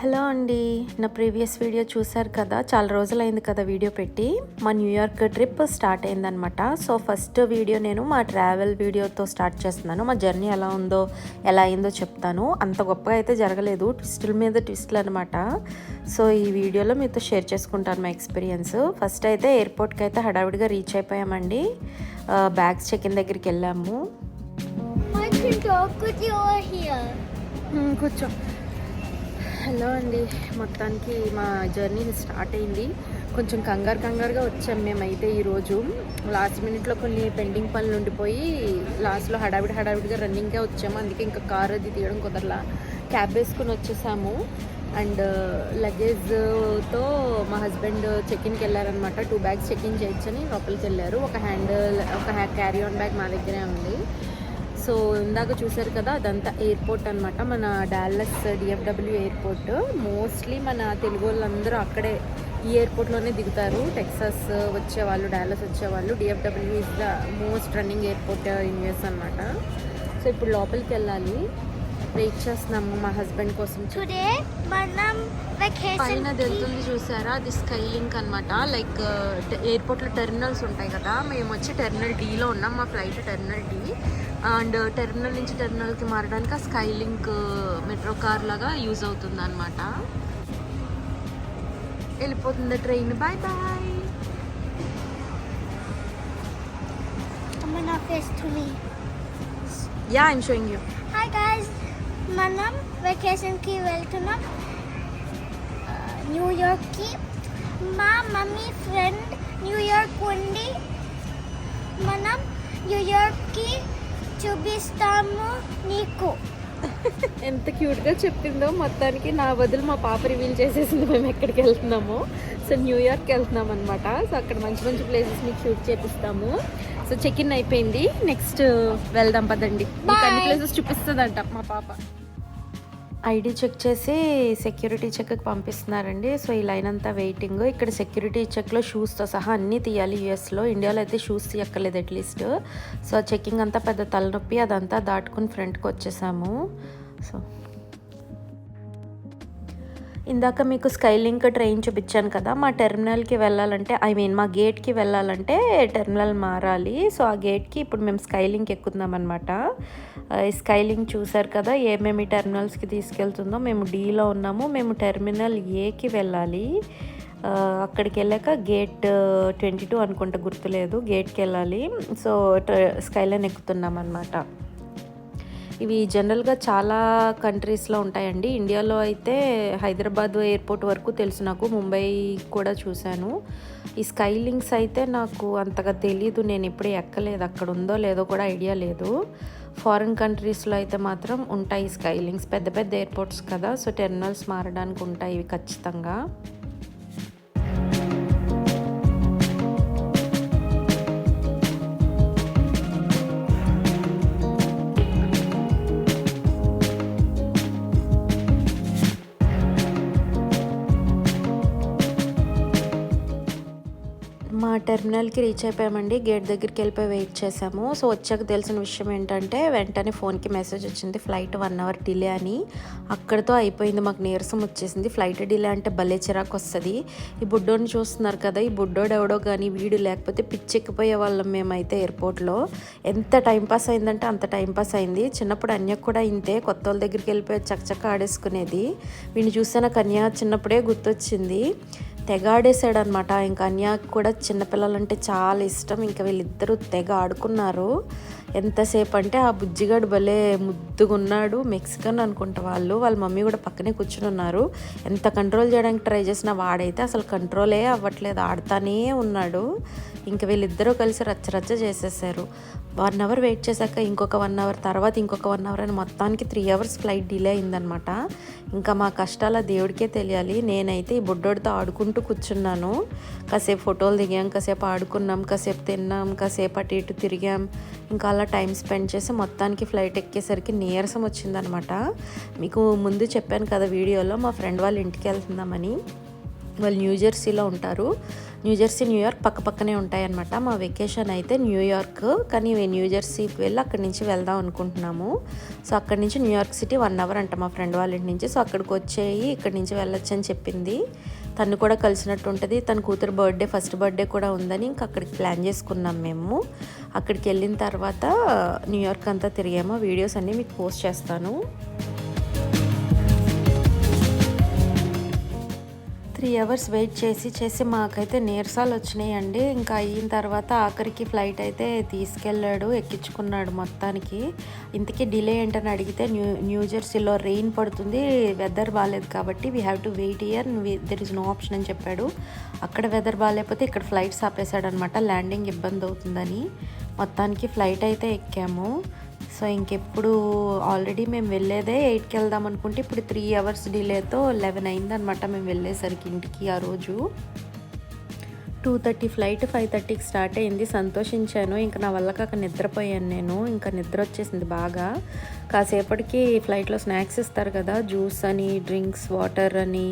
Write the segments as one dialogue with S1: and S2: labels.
S1: Hello అండి. నా previous video చూశారు కదా? చాలా రోజులైంది కదా వీడియో పెట్టి. మా న్యూయార్క్ ట్రిప్ స్టార్ట్ అయిందనమాట సో ఫస్ట్ వీడియో నేను మా ట్రావెల్ వీడియోతో స్టార్ట్ చేస్తున్నాను. మా జర్నీ ఎలా ఉందో ఎలా అయిందో చెప్తాను. అంత గొప్పగా అయితే జరగలేదు. ట్విస్టుల మీద ట్విస్టులు అనమాట సో ఈ వీడియోలో మీతో షేర్ చేసుకుంటాను మా ఎక్స్పీరియన్స్. ఫస్ట్ అయితే ఎయిర్పోర్ట్కి అయితే హడావిడిగా రీచ్ అయిపోయామండి. బ్యాగ్స్ చెక్ ఇన్ దగ్గరికి వెళ్ళాము.
S2: Here.
S1: కూర్చో. హలో అండి. మొత్తానికి మా జర్నీ స్టార్ట్ అయింది. కొంచెం కంగారు కంగారుగా వచ్చాం మేమైతే ఈరోజు. లాస్ట్ మినిట్లో కొన్ని పెండింగ్ పనులు ఉండిపోయి లాస్ట్లో హడావిడి హడావిడిగా రన్నింగ్గా వచ్చాము. అందుకే ఇంకా కార్ అది తీయడం కుదరలా. క్యాబ్ వేసుకుని వచ్చేసాము. అండ్ లగేజ్తో మా హస్బెండ్ చెక్ఇన్కి వెళ్ళారనమాట టూ బ్యాగ్స్ చెక్ ఇన్ చేయొచ్చని లోపలికి వెళ్ళారు. ఒక హ్యాండ్ ఒక క్యారీ ఆన్ బ్యాగ్ మా దగ్గరే ఉంది. సో ఇందాక చూసారు కదా అదంతా ఎయిర్పోర్ట్ అనమాట మన డాలస్ డిఎఫ్డబ్ల్యూ ఎయిర్పోర్ట్. మోస్ట్లీ మన తెలుగు వాళ్ళందరూ అక్కడే ఈ ఎయిర్పోర్ట్లోనే దిగుతారు. టెక్సాస్ వచ్చేవాళ్ళు డాలస్ వచ్చేవాళ్ళు. DFW is the most running airport in US అనమాట సో ఇప్పుడు లోపలికి వెళ్ళాలి. వెయిట్ చేస్తున్నాము మా హస్బెండ్ కోసం. పైన వెళ్తుంది చూసారా? అది స్కై లింక్ అనమాట లైక్ ఎయిర్పోర్ట్లో టెర్మినల్స్ ఉంటాయి కదా. మేము వచ్చి టెర్మినల్ డీలో ఉన్నాం. మా flight terminal D and terminal నుంచి టెర్మినల్కి మారడానికి ఆ స్కై లింక్ మెట్రో కార్ లాగా యూజ్ అవుతుంది అనమాట వెళ్ళిపోతుంది train bye bye. Yeah I'm showing you
S2: Hi guys, మనం వెకేషన్కి వెళ్తున్నాం న్యూయార్క్కి మా మమ్మీ ఫ్రెండ్ న్యూయార్క్ ఉంది మనం న్యూయార్క్కి చూపిస్తాము నీకు.
S1: ఎంత క్యూట్గా చెప్పిందో మొత్తానికి నా బదులు మా పాప రివీల్ చేసేసింది మేము ఎక్కడికి వెళ్తున్నామో. సో న్యూయార్క్కి వెళ్తున్నాం అనమాట సో అక్కడ మంచి మంచి ప్లేసెస్ మీకు షూట్ చేపిస్తాము. సో చెక్ ఇన్ అయిపోయింది. నెక్స్ట్ వెళ్దాం పదండి. అన్ని. ప్లేసెస్ చూపిస్తుందంట మా పాప. ఐడి చెక్ చేసి సెక్యూరిటీ చెక్కి పంపిస్తున్నారండి. సో ఈ లైన్ అంతా వెయిటింగ్. ఇక్కడ సెక్యూరిటీ చెక్లో షూస్తో సహా అన్నీ తీయాలి యూఎస్లో. ఇండియాలో అయితే షూస్ తీయక్కర్లేదు అట్లీస్ట్ సో చెక్కింగ్ అంతా పెద్ద తలనొప్పి అదంతా దాటుకుని ఫ్రంట్కి వచ్చేసాము. సో ఇందాక మీకు స్కైలింక్ ట్రైన్ చూపించాను కదా మా టెర్మినల్కి వెళ్ళాలంటే ఐ మీన్ మా గేట్కి వెళ్ళాలంటే టెర్మినల్ మారాలి. సో ఆ గేట్కి ఇప్పుడు మేము స్కైలింక్ ఎక్కుతున్నాం అనమాట ఈ చూసారు కదా ఏమేమి టెర్మినల్స్కి తీసుకెళ్తుందో మేము డీలో ఉన్నాము. మేము టెర్మినల్ ఏకి వెళ్ళాలి. అక్కడికి వెళ్ళాక గేట్ ట్వంటీ టూ అనుకుంటా గుర్తులేదు గేట్కి వెళ్ళాలి. సో స్కై లైన్ ఎక్కుతున్నాం అనమాట ఇవి జనరల్గా చాలా కంట్రీస్లో ఉంటాయండి. ఇండియాలో అయితే హైదరాబాద్ ఎయిర్పోర్ట్ వరకు తెలుసు నాకు. ముంబై కూడా చూశాను. ఈ స్కై లింక్స్ అయితే నాకు అంతగా తెలీదు. నేను ఎప్పుడు ఎక్కలేదు. అక్కడ ఉందో లేదో కూడా ఐడియా లేదు. ఫారిన్ కంట్రీస్లో అయితే మాత్రం ఉంటాయి స్కై లింక్స్. పెద్ద పెద్ద ఎయిర్పోర్ట్స్ కదా. సో టెర్మినల్స్ మారడానికి ఉంటాయి ఇవి ఖచ్చితంగా. టెర్మినల్కి రీచ్ అయిపోయామండి. గేట్ దగ్గరికి వెళ్ళిపోయి వెయిట్ చేసాము. సో వచ్చాక తెలిసిన విషయం ఏంటంటే వెంటనే ఫోన్కి మెసేజ్ వచ్చింది. ఫ్లైట్ వన్ అవర్ డిలే అని. అక్కడితో అయిపోయింది. మాకు నీరసం వచ్చేసింది. ఫ్లైట్ డిలే అంటే భలే చిరాకు వస్తుంది. ఈ బుడ్డోని చూస్తున్నారు కదా ఈ బుడ్డోడు ఎవడో కానీ వీడు లేకపోతే పిచ్చెక్కిపోయే వాళ్ళం మేమైతే ఎయిర్పోర్ట్లో. ఎంత టైంపాస్ అయిందంటే అంత టైంపాస్ అయింది. చిన్నప్పుడు అన్య కూడా ఇంతే. కొత్త వాళ్ళ దగ్గరికి వెళ్ళిపోయి చక్కచక్క ఆడేసుకునేది. వీడిని చూసాను కన్యా చిన్నప్పుడే గుర్తొచ్చింది. తెగాడేశాడనమాట. ఇంకా అన్యాకి కూడా చిన్నపిల్లలంటే చాలా ఇష్టం. ఇంకా వీళ్ళిద్దరూ తెగ ఆడుకున్నారు. ఎంతసేపు అంటే ఆ బుజ్జిగాడు భలే ముద్దుగున్నాడు. మెక్సికన్ అనుకుంటా వాళ్ళు. వాళ్ళ మమ్మీ కూడా పక్కనే కూర్చుని ఉన్నారు. ఎంత కంట్రోల్ చేయడానికి ట్రై చేసినా వాడైతే అసలు కంట్రోలే అవ్వట్లేదు. ఆడుతానే ఉన్నాడు. ఇంక వీళ్ళిద్దరూ కలిసి రచ్చ రచ్చ చేసేసారు. వన్ అవర్ వెయిట్ చేశాక ఇంకొక వన్ అవర్ తర్వాత ఇంకొక వన్ అవర్ అని మొత్తానికి త్రీ అవర్స్ ఫ్లైట్ డిలే అయిందనమాట ఇంకా మా కష్టాల దేవుడికే తెలియాలి. నేనైతే ఈ బుడ్డోడితో ఆడుకుంటూ కూర్చున్నాను. కాసేపు ఫోటోలు దిగాం కాసేపు ఆడుకున్నాం కాసేపు తిన్నాం కాసేపు అటు ఇటు తిరిగాం. ఇంకా అలా టైం స్పెండ్ చేసి మొత్తానికి ఫ్లైట్ ఎక్కేసరికి నీరసం వచ్చిందనమాట. మీకు ముందు చెప్పాను కదా వీడియోలో మా ఫ్రెండ్ వాళ్ళ ఇంటికి వెళ్తున్నామని. వాళ్ళు న్యూ జెర్సీలో ఉంటారు. న్యూజెర్సీ న్యూయార్క్ పక్క పక్కనే ఉంటాయన్నమాట. మా వెకేషన్ అయితే న్యూయార్క్ కానీ న్యూజెర్సీ వెళ్ళి అక్కడి నుంచి వెళ్దాం అనుకుంటున్నాము. సో అక్కడి నుంచి న్యూయార్క్ సిటీ వన్ అవర్ అంట మా ఫ్రెండ్ వాళ్ళ ఇంటి నుంచి. సో అక్కడికి వచ్చేయి ఇక్కడి నుంచి వెళ్ళొచ్చు అని చెప్పింది. తను కూడా కలిసినట్టు ఉంటుంది. తన కూతురు బర్త్డే ఫస్ట్ బర్త్డే కూడా ఉందని ఇంకా అక్కడికి ప్లాన్ చేసుకున్నాం మేము. అక్కడికి వెళ్ళిన తర్వాత న్యూయార్క్ అంతా తిరిగాము. వీడియోస్ అన్నీ మీకు పోస్ట్ చేస్తాను. త్రీ అవర్స్ వెయిట్ చేసి చేసి మాకైతే నీరసాలు వచ్చినాయండి. ఇంకా అయిన తర్వాత ఆఖరికి ఫ్లైట్ అయితే తీసుకెళ్ళాడు ఎక్కించుకున్నాడు మొత్తానికి. ఇంతకీ డిలే ఏంటని అడిగితే న్యూ న్యూజెర్సీలో రెయిన్ పడుతుంది వెదర్ బాగాలేదు కాబట్టి we have to wait here there is no option అని చెప్పాడు. అక్కడ వెదర్ బాగాలేకపోతే ఇక్కడ ఫ్లైట్స్ ఆపేశాడనమాట ల్యాండింగ్ ఇబ్బంది అవుతుందని. మొత్తానికి ఫ్లైట్ అయితే ఎక్కాము. సో ఇంకెప్పుడు ఆల్రెడీ మేము వెళ్ళేదే ఎయిట్కి వెళ్దాం అనుకుంటే ఇప్పుడు త్రీ అవర్స్ డిలేతో లెవెన్ అయిందనమాట మేము వెళ్ళేసరికి ఇంటికి ఆ రోజు. టూ థర్టీ ఫ్లైట్ ఫైవ్ థర్టీకి స్టార్ట్ అయింది. సంతోషించాను. ఇంకా నా వల్ల కాక నిద్రపోయాను నేను. ఇంకా నిద్ర వచ్చేసింది బాగా. కాసేపటికి ఫ్లైట్లో స్నాక్స్ ఇస్తారు కదా జ్యూస్ అని డ్రింక్స్ వాటర్ అని.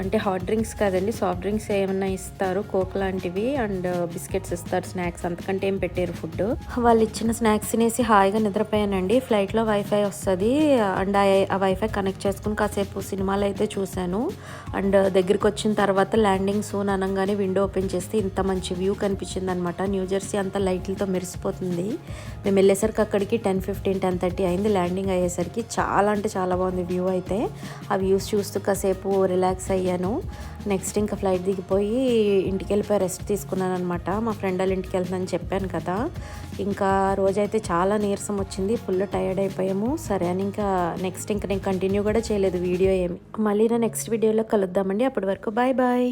S1: అంటే హాట్ డ్రింక్స్ కాదండి సాఫ్ట్ డ్రింక్స్ ఏమైనా ఇస్తారు కోక్ లాంటివి అండ్ బిస్కెట్స్ ఇస్తారు స్నాక్స్. అంతకంటే ఏం పెట్టారు ఫుడ్ వాళ్ళు ఇచ్చిన స్నాక్స్ తినేసి హాయిగా నిద్రపోయానండి. ఫ్లైట్లో వైఫై వస్తుంది. అండ్ ఆ వైఫై కనెక్ట్ చేసుకుని కాసేపు సినిమాలు అయితే చూశాను. అండ్ దగ్గరికి వచ్చిన తర్వాత ల్యాండింగ్ సూన్ అనగానే విండో ఓపెన్ చేస్తే ఇంత మంచి వ్యూ కనిపించింది అనమాట న్యూ జెర్సీ అంతా లైట్లతో మెరిసిపోతుంది. మేము వెళ్ళేసరికి అక్కడికి టెన్ ఫిఫ్టీన్ టెన్ థర్టీ అయింది ల్యాండింగ్ అయ్యేసరికి చాలా అంటే చాలా బాగుంది వ్యూ అయితే. ఆ వ్యూస్ చూస్తూ కాసేపు రిలాక్స్ అయ్యాను. నెక్స్ట్ ఇంకా ఫ్లైట్ దిగిపోయి ఇంటికి వెళ్ళిపోయి రెస్ట్ తీసుకున్నాను అనమాట మా ఫ్రెండ్ వాళ్ళ ఇంటికి వెళ్తానని చెప్పాను కదా. ఇంకా రోజైతే చాలా నీరసం వచ్చింది. ఫుల్ టైర్డ్ అయిపోయాము. సరే అని ఇంకా నెక్స్ట్ ఇంకా నేను కంటిన్యూ కూడా చేయలేదు వీడియో ఏమి. మళ్ళీ నా నెక్స్ట్ వీడియోలో కలుద్దామండి. అప్పటి వరకు బాయ్ బాయ్